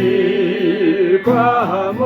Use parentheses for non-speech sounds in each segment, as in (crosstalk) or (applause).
실 과먹고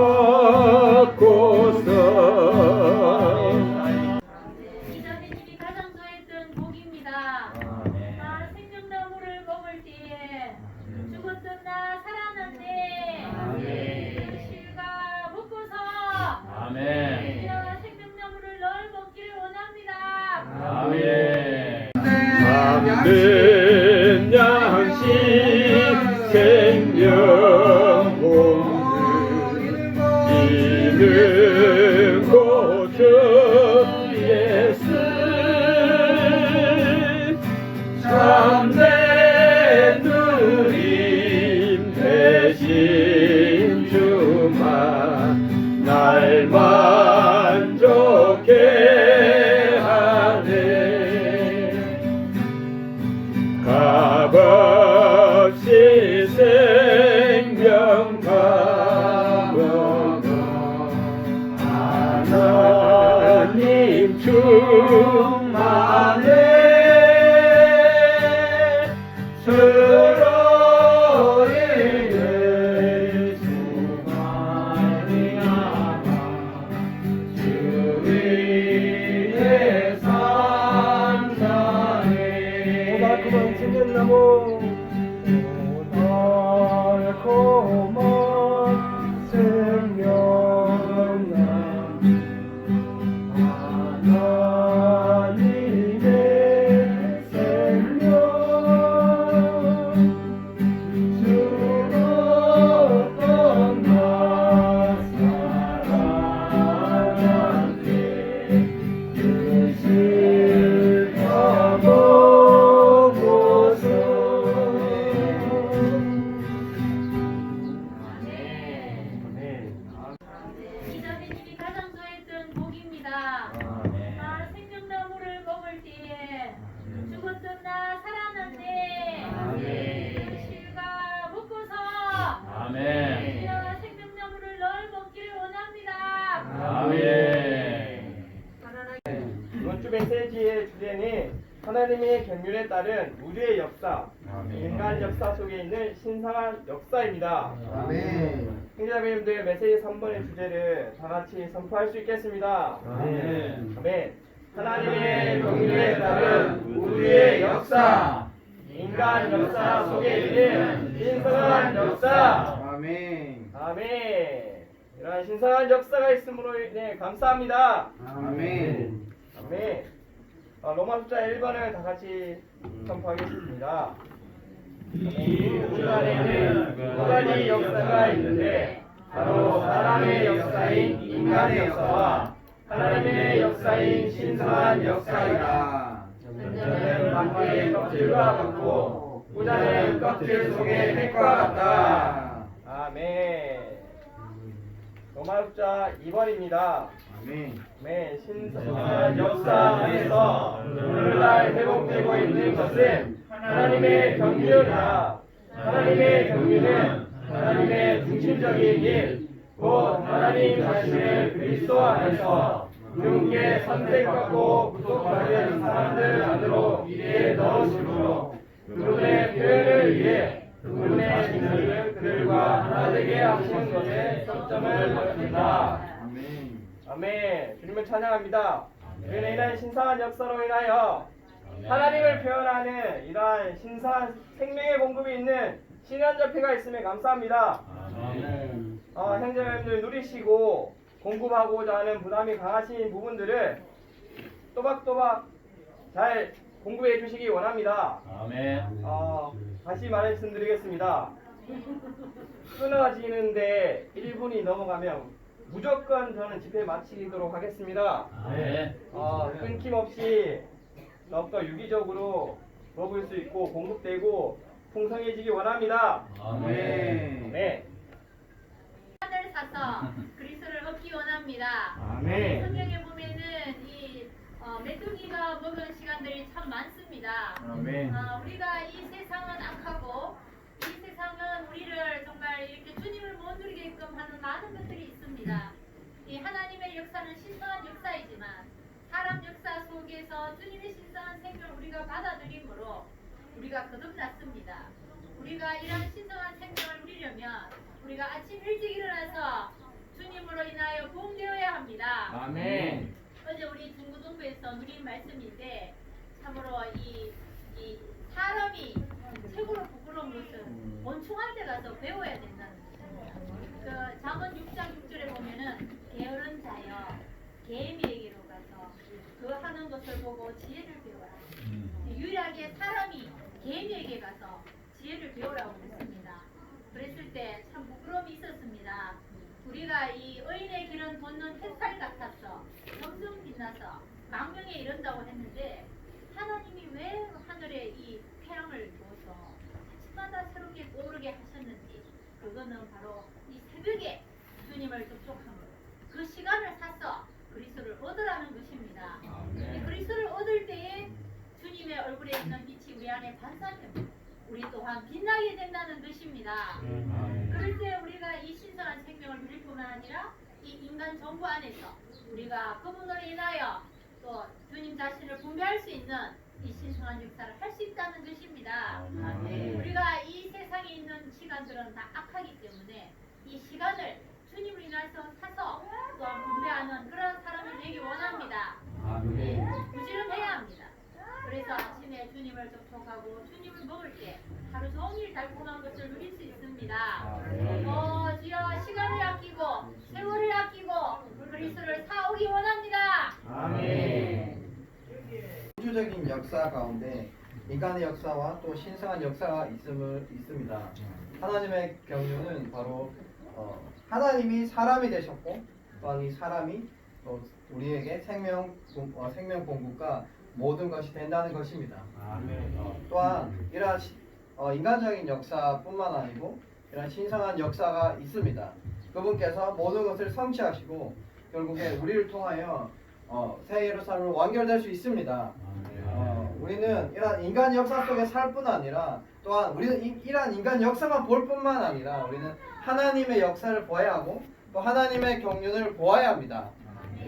하나님의 경륜에 따른 우주의 역사, 아멘. 인간 역사 속에 있는 신성한 역사입니다. 아멘. 형제자매님들 메시지 3번의 주제를 다 같이 선포할 수 있겠습니다. 아멘. 아멘. 하나님의 경륜에 따른 우주의 역사, 인간 역사 속에 있는 신성한 역사. 아멘. 아멘. 이러한 신성한 역사가 있음으로 인해 감사합니다. 아멘. 아멘. 아, 로마 숫자 1번을 다 같이 선포하겠습니다. 이 우주 안에는 두 가지 역사가 있는데 바로 사람의 역사인 인간의 역사와 하나님의 역사인 신성한 역사이다. 전자는 만과의 껍질과 같고 후자는 껍질 속의 핵과 같다. 아멘. 로마 숫자 2번입니다. 아멘. 네, 신성한 역사 안에서 오늘날 회복되고 있는 것은 하나님의 경륜이다. 하나님의 경륜은 하나님의 중심적인 일, 곧 하나님 자신을 그리스도 안에서 그분께 선택받고 구속받은 사람들 안으로 이에 넣으심으로 그분의 표현을 위해 그분의 진리를 그들과 하나 되게 하시는 것에 초점을 맞춘다. 아멘. 아멘. 주님을 찬양합니다. 우리는 이러한 신성한 역사로 인하여 하나님을 표현하는 이러한 신성한 생명의 공급이 있는 신현접회가 있음에 감사합니다. 아멘. 어, 형제님들 누리시고 공급하고자 하는 부담이 강하신 부분들을 또박또박 잘 공급해 주시기 원합니다. 아멘. 어, 다시 말씀드리겠습니다. 끊어지는데 1분이 넘어가면 무조건 저는 집회 마치도록 하겠습니다. 아멘. 어, 끊김없이 더욱더 유기적으로 먹을 수 있고 공급되고 풍성해지기 원합니다. 아멘. 네. 사서 그리스도를 얻기 원합니다. 아멘. 성경에 보면은 이 어, 메뚜기가 시간들이 참 많습니다. 아멘. 아, 우리가 이 세상은 악하고 이 세상은 우리를 정말 이렇게 주님을 못 누리게끔 하는 많은 것들이 있습니다. 이 하나님의 역사는 신성한 역사이지만 사람 역사 속에서 주님의 신성한 생명을 우리가 받아들이므로 우리가 거듭났습니다. 우리가 이런 신성한 생명을 누리려면 우리가 아침 일찍 일어나서 주님으로 인하여 부흥되어야 합니다. 아멘. 어제 우리 중고등부에서 누린 말씀인데 참으로 이, 이 사람이 최고로 부끄러운 것은 원충할 때 가서 배워야 된다는 것입니다. 그 잠언 6장 6절에 보면은 게으른 자여 개미에게로 가서 그 하는 것을 보고 지혜를 배워라. 유일하게 사람이 개인에게 가서 지혜를 배우라고 했습니다. 그랬을 때 참 부끄러움이 있었습니다. 우리가 이 의인의 길은 돋는 햇살 같았어. 점점 빛나서 망명에 이른다고 했는데 하나님이 왜 하늘에 이 태양을 두어서 아침마다 새롭게 떠오르게 하셨는지 그거는 바로 이 새벽에 주님을 접촉함으로 그 시간을 사서 그리스도를 얻으라는 것입니다. 이 그리스도를 얻을 때에 주님의 얼굴에 있는 빛이 우리 안에 반사됩니다. 우리 또한 빛나게 된다는 뜻입니다. 그럴 때 우리가 이 신성한 생명을 누릴 뿐만 아니라 이 인간 정부 안에서 우리가 그분으로 인하여 또 주님 자신을 분배할 수 있는 이 신성한 역사를 할 수 있다는 것입니다. 아멘. 우리가 이 세상에 있는 시간들은 다 악하기 때문에 이 시간을 주님을 인해서 사서 또한 분배하는 그런 사람이 되기 원합니다. 부지런해야 합니다. 그래서 아침에 주님을 접촉하고 주님을 먹을 때 하루 종일 달콤한 것을 누릴 수 있습니다. 어, 주여 시간을 아끼고 세월을 아끼고 그리스도를 사오기 원합니다. 우주적인 역사 가운데 인간의 역사와 또 신성한 역사가 있음을 있습니다. 하나님의 경륜은 바로 어, 하나님이 사람이 되셨고 또한 이 사람이 또 우리에게 생명 공- 어, 생명 공급과 모든 것이 된다는 것입니다. 어, 또한 이러한 시- 어, 인간적인 역사뿐만 아니고 이러한 신성한 역사가 있습니다. 그분께서 모든 것을 성취하시고 결국에 우리를 통하여 어, 새 예루살렘을 완결될 수 있습니다. 어, 우리는 이러한 인간 역사 속에 살 뿐 아니라 또한 우리는 이, 이러한 인간 역사만 볼 뿐만 아니라 우리는 하나님의 역사를 보아야 하고 또 하나님의 경륜을 보아야 합니다.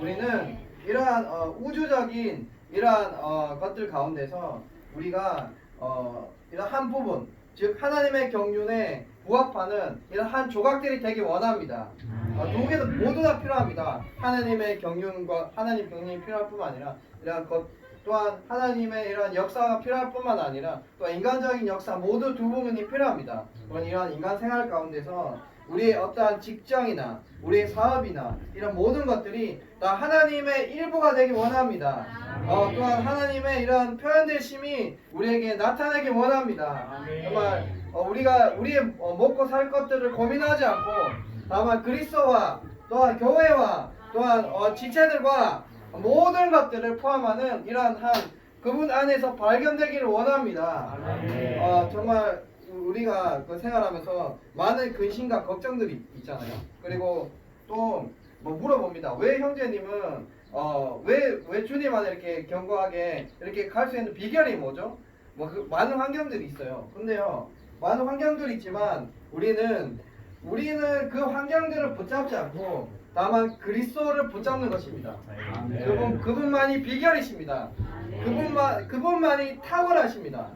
우리는 이러한 어, 우주적인 이러한 어, 것들 가운데서 우리가 어, 이런 한 부분 즉 하나님의 경륜에 부합하는 이런 한 조각들이 되기 원합니다. 어, 두 개도 모두 다 필요합니다. 하나님의 경륜과 하나님 경륜이 필요할 뿐만 아니라 이러한 것 또한 하나님의 이러한 역사가 필요할 뿐만 아니라 또 인간적인 역사 모두 두 부분이 필요합니다. 그런 이러한 인간 생활 가운데서 우리의 어떠한 직장이나 우리의 사업이나 이런 모든 것들이 다 하나님의 일부가 되기 원합니다. 어, 또한 하나님의 이러한 표현되심이 우리에게 나타나기 원합니다. 정말 어, 우리가 우리의 어, 먹고 살 것들을 고민하지 않고 다만 그리스도와 또한 교회와 또한 어, 지체들과 모든 것들을 포함하는 이러한 한 그분 안에서 발견되기를 원합니다. 어, 정말 우리가 그 생활하면서 많은 근심과 걱정들이 있잖아요. 그리고 또 뭐 물어봅니다. 왜 형제님은 어, 왜, 왜 주님 안에 이렇게 견고하게 이렇게 갈 수 있는 비결이 뭐죠? 뭐 그 많은 환경들이 있어요. 근데요, 많은 환경들이 있지만 우리는 우리는 그 환경들을 붙잡지 않고 다만 그리스도를 붙잡는 것입니다. 그분 그분만이 비결이십니다. 그분만 그분만이 탁월하십니다.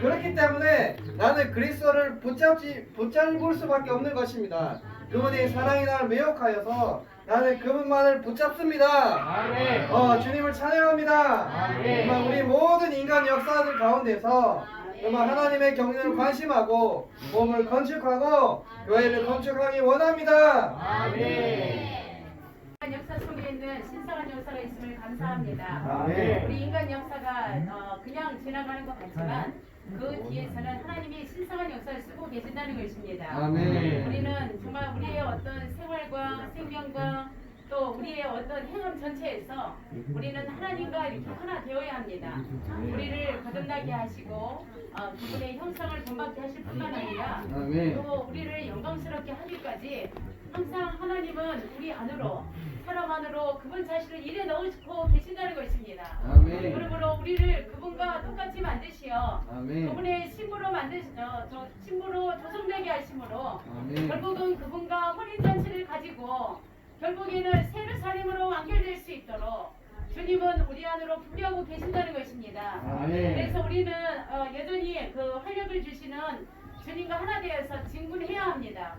그렇기 때문에 나는 그리스도를 붙잡지 붙잡을 수밖에 없는 것입니다. 그분의 사랑이 나를 매혹하여서 나는 그분만을 붙잡습니다. 어, 주님을 찬양합니다. 정말 우리 모든 인간 역사들 가운데서 정말 하나님의 경륜을 관심하고 몸을 건축하고 교회를 건축하기 원합니다. 인간 역사 속에 있는 신성한 역사가 있음을 감사합니다. 아멘. 우리 인간 역사가 어, 그냥 지나가는 것 같지만 그 뒤에서는 하나님이 신성한 역사를 쓰고 계신다는 것입니다. 아멘. 우리는 정말 우리의 어떤 생활과 생명과 또 우리의 어떤 행함 전체에서 우리는 하나님과 이렇게 하나 되어야 합니다. 우리를 거듭나게 하시고 어, 그분의 형상을 본받게 하실 뿐만 아니라. 또 우리를 영광스럽게 하기까지 항상 하나님은 우리 안으로 사람 안으로 그분 자신을 일에 넣으시고 계신다는 것입니다. 아멘. 그러므로 우리를 그분과 똑같이 만드시어 아멘. 그분의 신부로 만드 어, 저 신부로 조성되게 하심으로 아멘. 결국은 그분과 혼인 잔치를 가지고 결국에는 세르살렘으로 완결될 수 있도록 주님은 우리 안으로 분배하고 계신다는 것입니다. 아멘. 그래서 우리는 어, 여전히 그 활력을 주시는 주님과 하나 되어서 진군해야 합니다.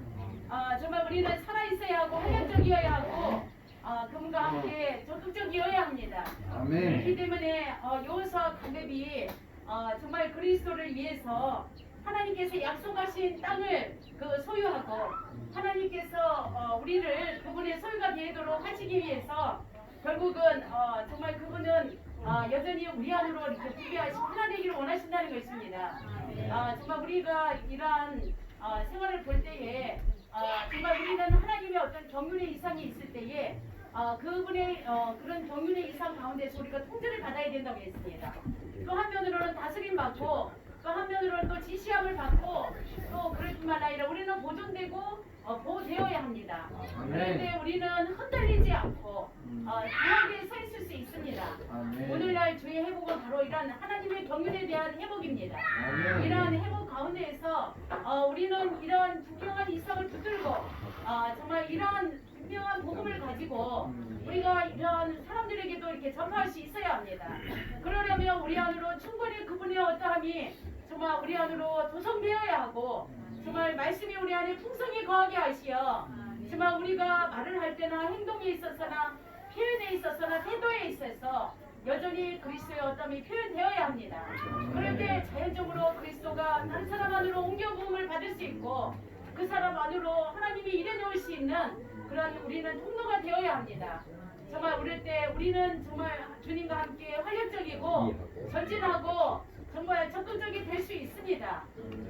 어, 정말 우리는 살아 있어야 하고 활력적이어야 하고 어, 그분과 함께 적극적이어야 합니다. 그렇기 아멘. 때문에 어, 여호수아 갈렙이 어, 정말 그리스도를 위해서 하나님께서 약속하신 땅을 그 소유하고 하나님께서 어, 우리를 그분의 소유가 되도록 하시기 위해서 결국은 어, 정말 그분은 아, 여전히 우리 안으로 이렇게 부비하시고 하나 되기를 원하신다는 것입니다. 아, 정말 우리가 이러한 아, 생활을 볼 때에 아, 정말 우리는 하나님의 어떤 경륜의 이상이 있을 때에 아, 그분의 어, 그런 경륜의 이상 가운데서 우리가 통제를 받아야 된다고 했습니다. 또 한면으로는 다스림 받고 또 한면으로는 또 지시함을 받고 또 그뿐만 아니라 우리는 보존되고 어, 보호되어야 합니다. 그런데 우리는 흔들리지 않고 어, 강하게 서 있을 수 있습니다. 오늘날 주의 회복은 바로 이러한 하나님의 경륜에 대한 회복입니다. 이러한 회복 가운데에서 어, 우리는 이러한 분명한 이상을 붙들고 어, 정말 이러한 분명한 복음을 가지고 우리가 이러한 사람들에게도 이렇게 전파할 수 있어야 합니다. 그러려면 우리 안으로 충분히 그분의 어떠함이 정말 우리 안으로 조성되어야 하고 정말 말씀이 우리 안에 풍성히 거하게 하시어 정말 우리가 말을 할 때나 행동에 있어서나 표현에 있어서나 태도에 있어서 여전히 그리스도의 어떠함이 표현되어야 합니다. 그럴 때 자연적으로 그리스도가 다른 사람 안으로 옮겨 부음을 받을 수 있고 그 사람 안으로 하나님이 일해 놓을 수 있는 그런 우리는 통로가 되어야 합니다. 정말 우릴 때 우리는 정말 주님과 함께 활력적이고 전진하고 정말 적극적이 될 수 있습니다.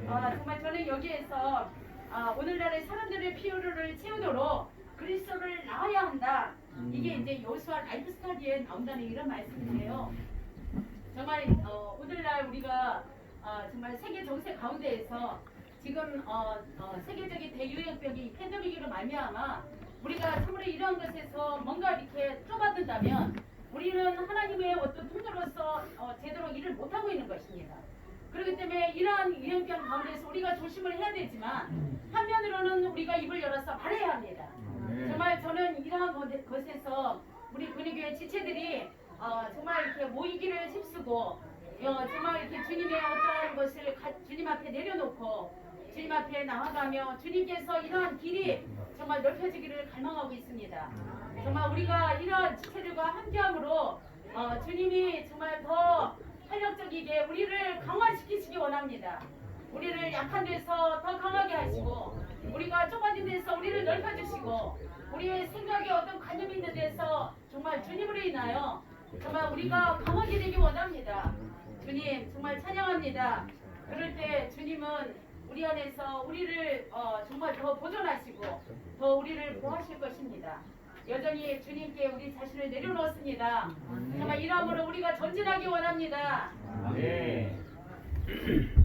아, 정말 저는 여기에서 아, 오늘날의 사람들의 필요를 채우도록 그리스도를 낳아야 한다. 이게 이제 요수와 라이프 스타디에 나온다는 이런 말씀인데요. 정말 어, 오늘날 우리가 아, 정말 세계 정세 가운데에서 지금 어, 어, 세계적인 대유행병이 팬데믹으로 말미암아 우리가 참으로 이러한 것에서 뭔가 이렇게 좁아든다면 우리는 하나님의 어떤 통로로서 어, 제대로 일을 못하고 있는 것입니다. 그렇기 때문에 이러한 유행병 가운데서 우리가 조심을 해야 되지만 한면으로는 우리가 입을 열어서 말해야 합니다. 정말 저는 이러한 것- 것에서 우리 군의교회 지체들이 어, 정말 이렇게 모이기를 힘쓰고 어, 정말 이렇게 주님의 어떠한 것을 가- 주님 앞에 내려놓고 주님 앞에 나아가며 주님께서 이러한 길이 정말 넓혀지기를 갈망하고 있습니다. 정말 우리가 이러한 지체들과 함께함으로 어, 주님이 정말 더 활력적이게 우리를 강화시키시기 원합니다. 우리를 약한 데서 더 강하게 하시고 우리가 좁아진 데서 우리를 넓혀주시고 우리의 생각에 어떤 관념이 있는 데서 정말 주님으로 인하여 정말 우리가 강하게 되기 원합니다. 주님 정말 찬양합니다. 그럴 때 주님은 우리 안에서 우리를 어, 정말 더 보존하시고 더 우리를 보호하실 것입니다. 여전히 주님께 우리 자신을 내려놓습니다. 정말 이러함으로 우리가 전진하기 원합니다. 아멘. (clears throat)